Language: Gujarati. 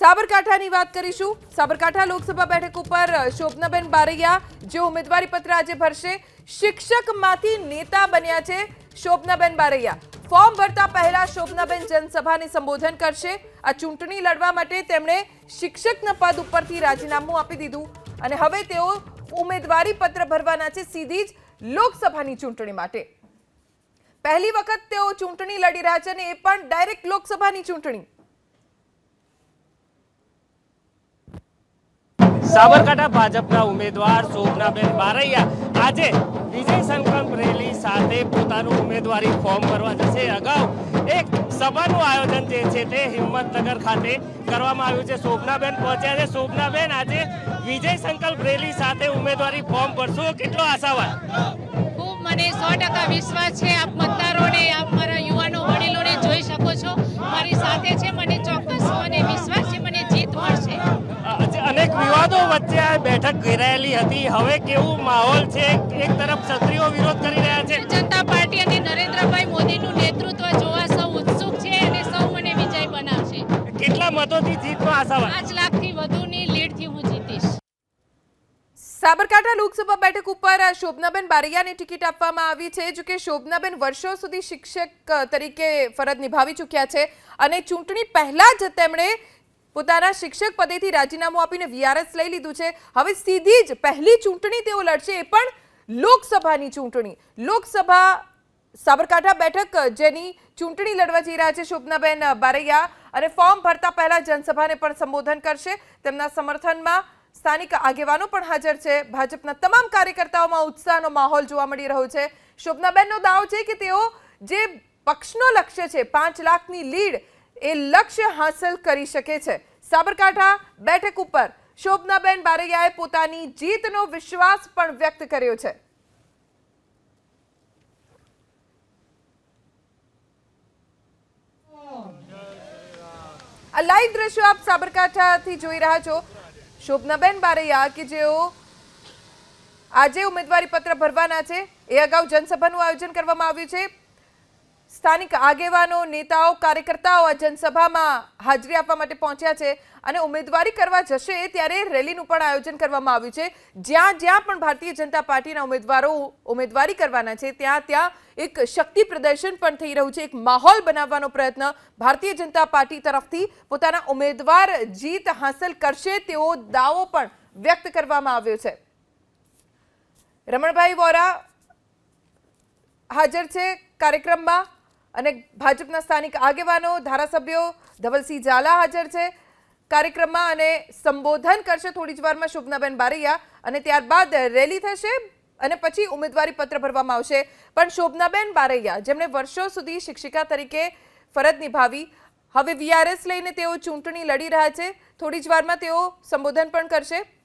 સાબરકાંઠાની વાત કરીશું. સાબરકાંઠા લોકસભા બેઠક ઉપર શોભનાબેન બારૈયા, જે ઉમેદવારી પત્ર આજે ભરશે, શિક્ષકમાંથી નેતા બન્યા છે શોભનાબેન બારૈયા. ફોર્મ ભરતા પહેલા શોભનાબેન જનસભાને સંબોધન કરશે. આ ચૂંટણી લડવા માટે તેમણે શિક્ષકના પદ ઉપરથી રાજીનામું આપી દીધું. અને હવે તેઓ ઉમેદવારી પત્ર ભરવાના છે સીધી જ લોકસભાની ચૂંટણી માટે. પહેલી વખત તેઓ ચૂંટણી લડી રહ્યા છે અને એ પણ ડાયરેક્ટ લોકસભાની ચૂંટણી. સાબરકાંઠા ભાજપના ઉમેદવાર શોભનાબેન બારૈયા આજે વિજય સંકલ્પ રેલી સાથે પોતાનું ઉમેદવારી ફોર્મ ભરવા જશે. અગાઉ એક સભાનું આયોજન જે છે તે હિંમતનગર ખાતે કરવામાં આવ્યું છે. શોભનાબેન પહોંચ્યા છે. શોભનાબેન, આજે વિજય સંકલ્પ રેલી સાથે ઉમેદવારી ફોર્મ ભરશો? કેટલો આશાવાદ? ખૂબ મને સો ટકા વિશ્વાસ છે. આપ મતદારોને, આપ મારા યુવાનો અનેક વિવાદો વચ્ચે આ બેઠક ઘેરાયેલી હતી. હવે કેવું માહોલ છે? એક તરફ ક્ષત્રિયો વિરોધ કરી રહ્યા છે. જનતા પાર્ટી અને નરેન્દ્રભાઈ મોદીનું નેતૃત્વ જોવા સૌ ઉત્સુક છે અને સૌ મને વિજય બનાવશે. કેટલા મતોથી જીતનો આશાવાદ પાંચ લાખથી વધુની લીડથી હું જીતીશ. સાબરકાંઠા લોકસભા બેઠક ઉપર શોભનાબેન બારૈયાને ટિકિટ આપવામાં આવી છે. જો કે શોભનાબેન વર્ષો સુધી શિક્ષક તરીકે ફરજ નિભાવી ચૂક્યા છે અને ચૂંટણી પહેલા જ તેમણે પોતાના શિક્ષક પદેથી રાજીનામું આપીને વીઆરએસ લઈ લીધું છે. હવે સીધી જ પહેલી ચૂંટણી તેઓ લડશે એ પણ લોકસભાની ચૂંટણી. લોકસભા સાબરકાંઠા બેઠક, જેની ચૂંટણી લડવા જઈ રહ્યા છે શોભનાબેન બારૈયા અને ફોર્મ ભરતા પહેલા જનસભાને પણ સંબોધન કરશે. તેમના સમર્થનમાં સ્થાનિક આગેવાનો પણ હાજર છે. ભાજપના તમામ કાર્યકર્તાઓમાં ઉત્સાહનો માહોલ જોવા મળી રહ્યો છે. શોભનાબેનનો દાવો છે કે તેઓ જે પક્ષનો લક્ષ્ય છે, પાંચ લાખની લીડ એ લક્ષ્ય હાંસલ કરી શકે છે. સાબરકાંઠા બેઠક ઉપર શોભનાબેન બારૈયાએ પોતાની જીતનો વિશ્વાસ પણ વ્યક્ત કર્યો છે. આ લાઈવ દ્રશ્યો આપ સાબરકાંઠાથી જોઈ રહ્યા છો. શોભનાબેન બારૈયા કે જેઓ આજે ઉમેદવારી પત્ર ભરવાના છે, એ અગાઉ જનસભાનું આયોજન કરવામાં આવ્યું છે. સ્થાનિક આગેવાનો, નેતાઓ, કાર્યકર્તાઓ આ જનસભામાં હાજરી આપવા માટે પહોંચ્યા છે અને ઉમેદવારી કરવા જશે ત્યારે રેલીનું પણ આયોજન કરવામાં આવ્યું છે. જ્યાં જ્યાં પણ ભારતીય જનતા પાર્ટીના ઉમેદવારો ઉમેદવારી કરવાના છે, ત્યાં ત્યાં એક શક્તિ પ્રદર્શન પણ થઈ રહ્યું છે, એક માહોલ બનાવવાનો પ્રયત્ન ભારતીય જનતા પાર્ટી તરફથી પોતાના ઉમેદવાર જીત હાંસલ કરશે તેવો દાવો પણ વ્યક્ત કરવામાં આવ્યો છે. રમણભાઈ વોરા હાજર છે કાર્યક્રમમાં. અને ભાજપના સ્થાનિક આગેવાનો, ધારાસભ્યો ધવલસિંહ ઝાલા હાજર છે કાર્યક્રમમાં અને સંબોધન કરશે થોડી જ વારમાં શોભનાબેન બારૈયા. અને ત્યારબાદ રેલી થશે અને પછી ઉમેદવારી પત્ર ભરવામાં આવશે. પણ શોભનાબેન બારૈયા, જેમણે વર્ષો સુધી શિક્ષિકા તરીકે ફરજ નિભાવી, હવે વીઆરએસ લઈને તેઓ ચૂંટણી લડી રહ્યા છે. થોડી જ વારમાં તેઓ સંબોધન પણ કરશે.